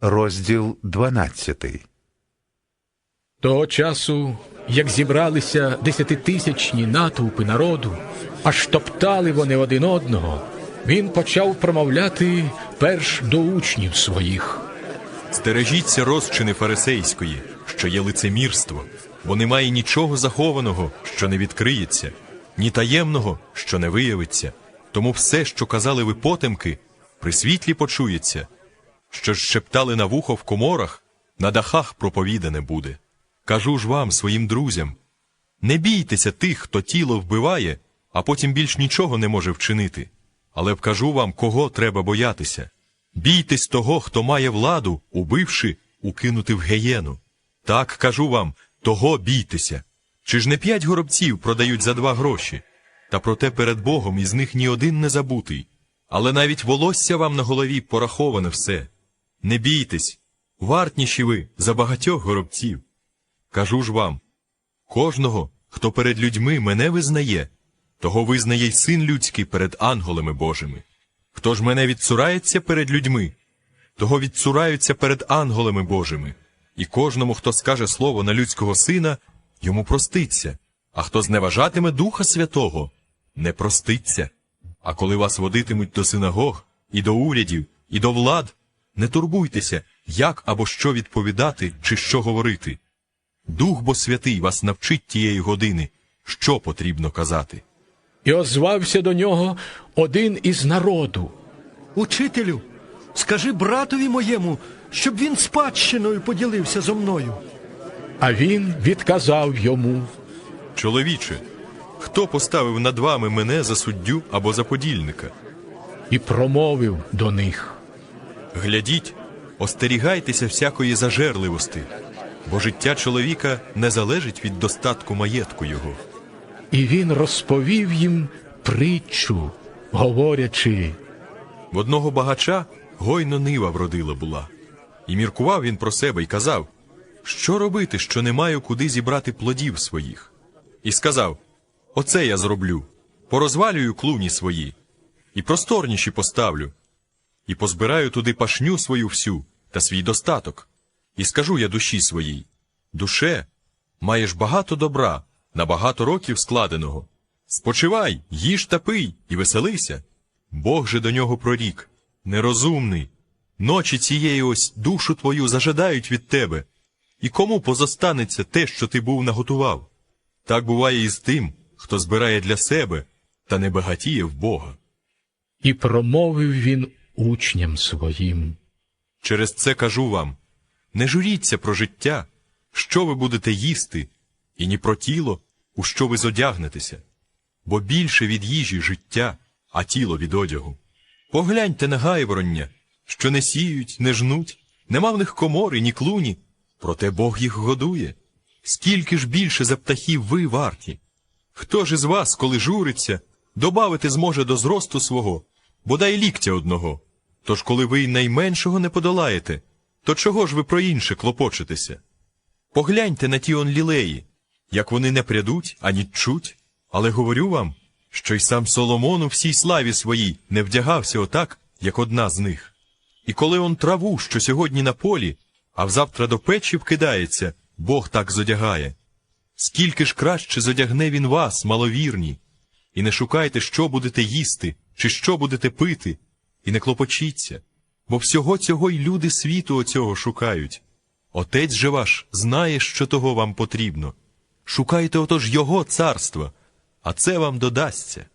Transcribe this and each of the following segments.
розділ 12. Того часу, як зібралися десятитисячні натовпи народу, аж топтали вони один одного, він почав промовляти перш до учнів своїх. Стережіться розчини фарисейської, що є лицемірство, бо немає нічого захованого, що не відкриється, ні таємного, що не виявиться. Тому все, що казали ви потемки, при світлі почується, що ж шептали на вухо в коморах, на дахах проповідане буде. Кажу ж вам, своїм друзям, не бійтеся тих, хто тіло вбиває, а потім більш нічого не може вчинити. Але вкажу вам, кого треба боятися. Бійтесь того, хто має владу, убивши, укинути в геєну. Так кажу вам, того бійтеся. Чи ж не п'ять горобців продають за два гроші? Та проте перед Богом із них ні один не забутий. Але навіть волосся вам на голові пораховане все. Не бійтесь, вартніші ви за багатьох горобців. Кажу ж вам, кожного, хто перед людьми мене визнає, того визнає й син людський перед ангелами Божими. Хто ж мене відцурається перед людьми, того відцураються перед ангелами Божими, і кожному, хто скаже слово на людського сина, йому проститься, а хто зневажатиме Духа Святого, не проститься. А коли вас водитимуть до синагог, і до урядів, і до влад, не турбуйтеся, як або що відповідати чи що говорити. Дух бо святий вас навчить тієї години, що потрібно казати. І озвався до нього один із народу. Учителю, скажи братові моєму, щоб він спадщиною поділився зо мною. А він відказав йому. Чоловіче, хто поставив над вами мене за суддю або за подільника? і промовив до них. Глядіть, остерігайтеся всякої зажерливости, бо життя чоловіка не залежить від достатку маєтку його. І він розповів їм притчу, говорячи. В одного багача гойно нива вродила була. І міркував він про себе і казав, що робити, що не маю куди зібрати плодів своїх. І сказав: Оце я зроблю, порозвалюю клуні свої, і просторніші поставлю, і позбираю туди пашню свою всю та свій достаток. І скажу я душі своїй: Душе, маєш багато добра, на багато років складеного. Спочивай, їж та пий і веселися. Бог же до нього прорік, нерозумний. Ночі цієї ось душу твою зажадають від тебе. І кому позостанеться те, що ти був наготував? Так буває і з тим, хто збирає для себе та не багатіє в Бога. І промовив він учням своїм. Через це кажу вам: не журіться про життя, що ви будете їсти, і ні про тіло, у що ви зодягнетеся, бо більше від їжі життя, а тіло від одягу. Погляньте на гайвороння, що не сіють, не жнуть, нема в них комори, ні клуні, проте Бог їх годує. Скільки ж більше за птахів ви варті? Хто ж із вас, коли журиться, добавити зможе до зросту свого, бодай ліктя одного? Тож, коли ви й найменшого не подолаєте, то чого ж ви про інше клопочетеся? Погляньте на ті он лілеї, як вони не прядуть, ані чуть, але говорю вам, що й сам Соломон у всій славі своїй не вдягався отак, як одна з них. І коли он траву, що сьогодні на полі, а взавтра до печі вкидається, Бог так зодягає. Скільки ж краще зодягне він вас, маловірні, і не шукайте, що будете їсти, чи що будете пити, і не клопочіться, бо всього цього й люди світу оцього шукають. Отець же ваш знає, що того вам потрібно. Шукайте отож Його царства, а це вам додасться.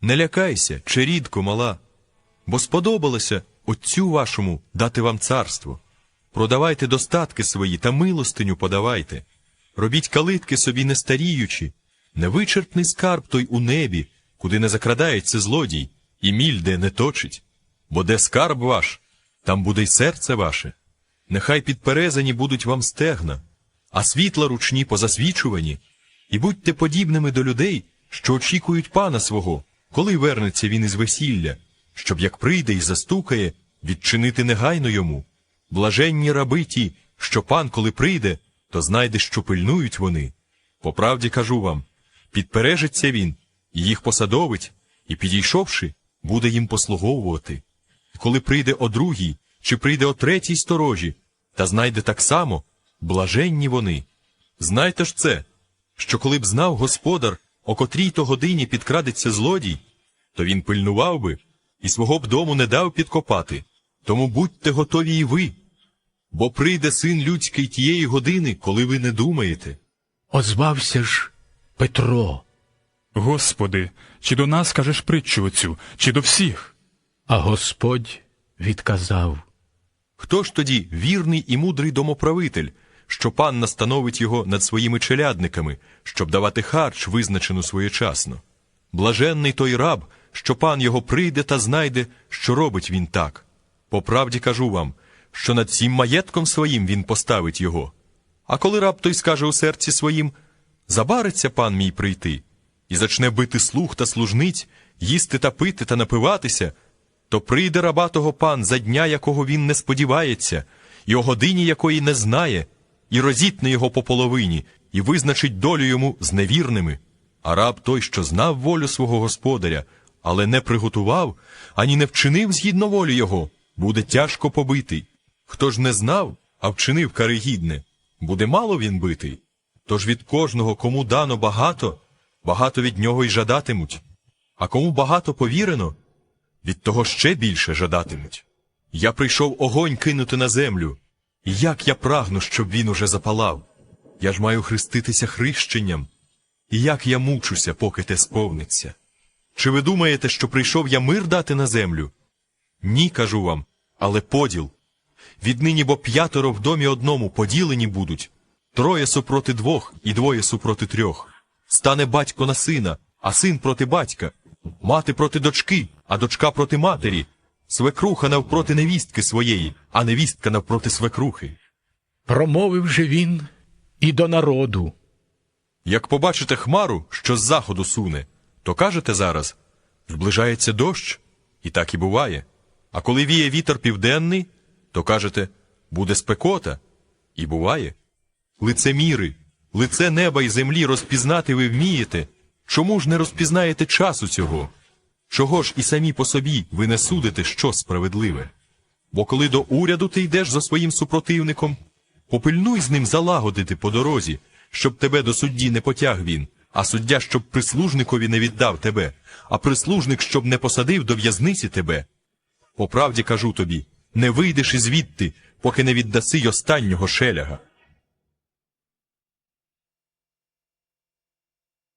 Не лякайся, черідко мала, бо сподобалося Отцю вашому дати вам царство. Продавайте достатки свої та милостиню подавайте. Робіть калитки собі не старіючи, невичерпний скарб той у небі, куди не закрадається злодій, і міль де не точить. Бо де скарб ваш, там буде й серце ваше. Нехай підперезані будуть вам стегна, а світла ручні позасвічувані, і будьте подібними до людей, що очікують пана свого, коли вернеться він із весілля, щоб як прийде і застукає, відчинити негайно йому. Блаженні раби ті, що пан, коли прийде, то знайде, що пильнують вони. По правді кажу вам, підпережеться він, і їх посадовить, і, підійшовши, буде їм послуговувати. Коли прийде о другій, чи прийде о третій сторожі, та знайде так само, блаженні вони. Знайте ж це, що коли б знав господар, о котрій то годині підкрадеться злодій, то він пильнував би і свого б дому не дав підкопати. Тому будьте готові і ви, бо прийде син людський тієї години, коли ви не думаєте. Озвався ж Петро, Господи, чи до нас кажеш притчу оцю, чи до всіх? а Господь відказав. Хто ж тоді вірний і мудрий домоправитель, що пан настановить його над своїми челядниками, щоб давати харч, визначену своєчасно? Блаженний той раб, що пан його прийде та знайде, що робить він так. По правді кажу вам, що над цим маєтком своїм він поставить його. А коли раб той скаже у серці своїм Забариться пан мій прийти, і зачне бити слух та служниць, їсти та пити та напиватися, то прийде раба того пан за дня, якого він не сподівається, і о годині якої не знає, і розітне його по половині, і визначить долю йому з невірними. А раб той, що знав волю свого господаря, але не приготував, ані не вчинив згідно волі його, буде тяжко побитий. Хто ж не знав, а вчинив каригідне, буде мало він битий. Тож від кожного, кому дано багато, багато від нього й жадатимуть, а кому багато повірено, від того ще більше жадатимуть. Я прийшов огонь кинути на землю, і як я прагну, щоб він уже запалав. Я ж маю хреститися хрещенням, і як я мучуся, поки те сповниться. Чи ви думаєте, що прийшов я мир дати на землю? Ні, кажу вам, але поділ. Віднині бо п'ятеро в домі одному поділені будуть, троє супроти двох і двоє супроти трьох. Стане батько на сина, а син проти батька, мати проти дочки, а дочка проти матері, свекруха навпроти невістки своєї, а невістка навпроти свекрухи. Промовив же він і до народу. Як побачите хмару, що з заходу суне, то кажете зараз зближається дощ, і так і буває. А коли віє вітер південний, то кажете буде спекота, і буває. Лицеміри, лице неба і землі розпізнати ви вмієте. Чому ж не розпізнаєте часу цього? Чого ж і самі по собі ви не судите, що справедливе? Бо коли до уряду ти йдеш за своїм супротивником, попильнуй з ним залагодити по дорозі, щоб тебе до судді не потяг він, а суддя, щоб прислужникові не віддав тебе, а прислужник, щоб не посадив до в'язниці тебе. По правді кажу тобі, не вийдеш із звідти, поки не віддаси й останнього шеляга.